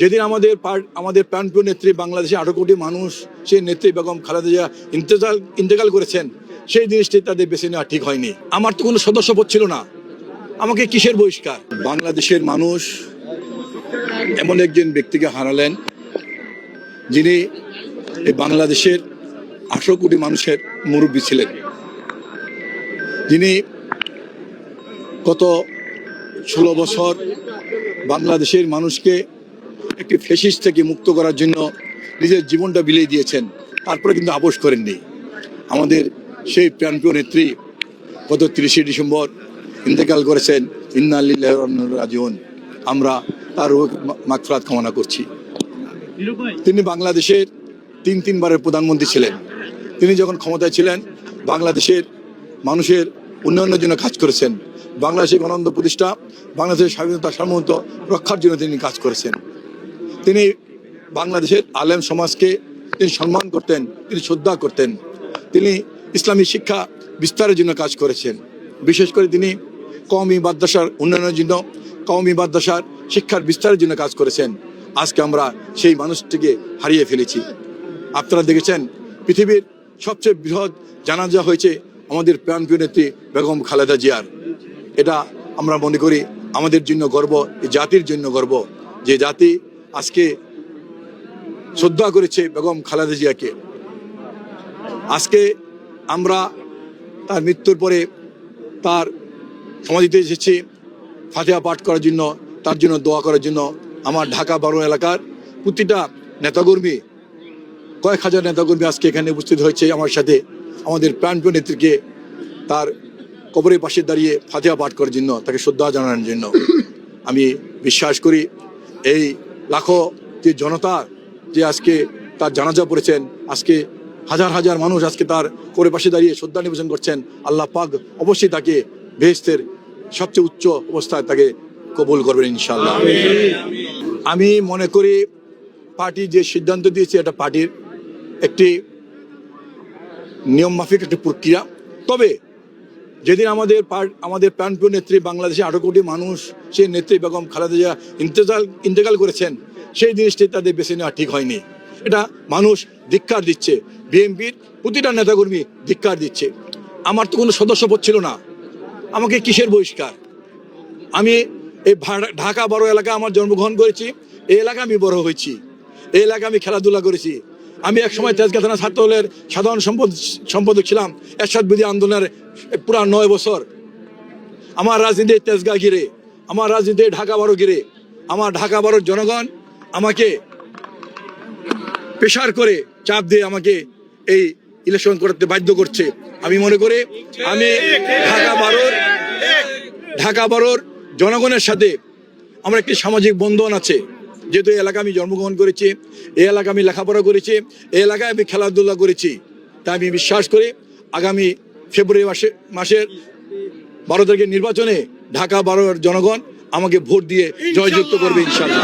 যেদিন আমাদের আমাদের প্রাণপ্রিয় নেত্রী বাংলাদেশে আঠারো কোটি মানুষ, সেই নেত্রী বেগম খালেদা জিয়া ইন্তেজাল ইন্তেকাল করেছেন, সেই জিনিসটি তাদের বেছে নেওয়া ঠিক হয়নি। আমার তো কোনো সদস্যপদ ছিল না। আমাকে কিসের বহিষ্কার? বাংলাদেশের মানুষ এমন একজন ব্যক্তিকে হারালেন, যিনি এই বাংলাদেশের আঠারো কোটি মানুষের মুরব্বী ছিলেন। যিনি গত ষোলো বছর বাংলাদেশের মানুষকে একটি ফেসিস থেকে মুক্ত করার জন্য নিজের জীবনটা বিলিয়ে দিয়েছেন। তারপরে কিন্তু আপোষ করেননি। আমাদের সেই প্রাণপ্রিয় নেত্রী গত তিরিশে ডিসেম্বর ইন্তেকাল করেছেন, ইন্না আল্লাহ রাজিউন। আমরা তার মাকফরাত কামনা করছি। তিনি বাংলাদেশের তিন তিনবারের প্রধানমন্ত্রী ছিলেন। তিনি যখন ক্ষমতায় ছিলেন, বাংলাদেশের মানুষের উন্নয়নের জন্য কাজ করেছেন। বাংলাদেশের গণতন্ত্র প্রতিষ্ঠা, বাংলাদেশের স্বাধীনতা সার্বভৌমত্ব রক্ষার জন্য তিনি কাজ করেছেন। তিনি বাংলাদেশের আলেম সমাজকে তিনি সম্মান করতেন, তিনি শ্রদ্ধা করতেন। তিনি ইসলামী শিক্ষা বিস্তারের জন্য কাজ করেছেন। বিশেষ করে তিনি কওমি মাদ্রাসার উন্নয়নের জন্য, কওমি মাদ্রাসার শিক্ষার বিস্তারের জন্য কাজ করেছেন। আজকে আমরা সেই মানুষটিকে হারিয়ে ফেলেছি। আপনারা দেখেছেন, পৃথিবীর সবচেয়ে বৃহৎ জানাজা হয়েছে আমাদের প্রাণপ্রিয় নেত্রী বেগম খালেদা জিয়ার। এটা আমরা মনে করি, আমাদের জন্য গর্ব, এই জাতির জন্য গর্ব। যে জাতি আজকে শ্রদ্ধা করেছে বেগম খালেদা জিয়াকে। আজকে আমরা তার মৃত্যুর পরে তার সমাধিতে এসেছি, ফাতিহা পাঠ করার জন্য, তার জন্য দোয়া করার জন্য আমার ঢাকা বারো এলাকার প্রতিটা নেতাকর্মী, কয়েক হাজার নেতাকর্মী আজকে এখানে উপস্থিত হয়েছে আমার সাথে। আমাদের প্রাণপ্রিয় নেত্রীকে তার কবরের পাশে দাঁড়িয়ে ফাতিহা পাঠ করার জন্য, তাকে শ্রদ্ধা জানানোর জন্য আমি বিশ্বাস করি, এই লাখো যে জনতা যে আজকে তার জানাজা পড়েছেন, আজকে হাজার হাজার মানুষ আজকে তার করে পাশে দাঁড়িয়ে শ্রদ্ধা নিবেদন করছেন, আল্লাহ পাক অবশ্যই তাকে বেহেস্তের সবচেয়ে উচ্চ অবস্থায় তাকে কবুল করবেন ইনশাল্লাহ আমি মনে করি পার্টি যে সিদ্ধান্ত দিয়েছে এটা পার্টির একটি নিয়ম মাফিক, একটি প্রক্রিয়া। তবে যেদিন আমাদের আমাদের প্রাণপ্রিয় নেত্রী বাংলাদেশে আঠারো কোটি মানুষ, সেই নেত্রী বেগম খালেদা জিয়া ইন্তেজাল ইন্তেকাল করেছেন, সেই জিনিসটি তাদের বেছে নেওয়া ঠিক হয়নি। এটা মানুষ ধিক্কার দিচ্ছে, বিএনপির প্রতিটা নেতাকর্মী ধিক্কার দিচ্ছে। আমার তো কোনো সদস্যপদ ছিল না। আমাকে কিসের বহিষ্কার? আমি এই ঢাকা বড় এলাকা আমার জন্মগ্রহণ করেছি, এই এলাকা আমি বড় হয়েছি, এই এলাকা আমি খেলাধুলা করেছি। আমি এক সময় তেজগা থানা ছাত্র দলের সাধারণ সম্পদ সম্পাদক ছিলাম। এরশাদ বিধি আন্দোলনের পুরা নয় বছর। আমার রাজনীতি তেজগা ঘিরে, আমার রাজনীতি ঢাকা বারো ঘিরে, আমার ঢাকা বারোর জনগণ আমাকে প্রেশার করে চাপ দিয়ে আমাকে এই ইলেকশন করতে বাধ্য করছে। আমি মনে করি, আমি ঢাকা বারোর ঢাকা বারোর জনগণের সাথে আমার একটি সামাজিক বন্ধন আছে। যেহেতু এই এলাকা আমি জন্মগ্রহণ করেছি, এই এলাকা আমি লেখাপড়া করেছি, এই এলাকায় আমি খেলাধুলা করেছি। তাই আমি বিশ্বাস করি আগামী ফেব্রুয়ারি মাসে, মাসের বারো তারিখের নির্বাচনে ঢাকা বারোর জনগণ আমাকে ভোট দিয়ে জয়যুক্ত করবে ইনশাল্লাহ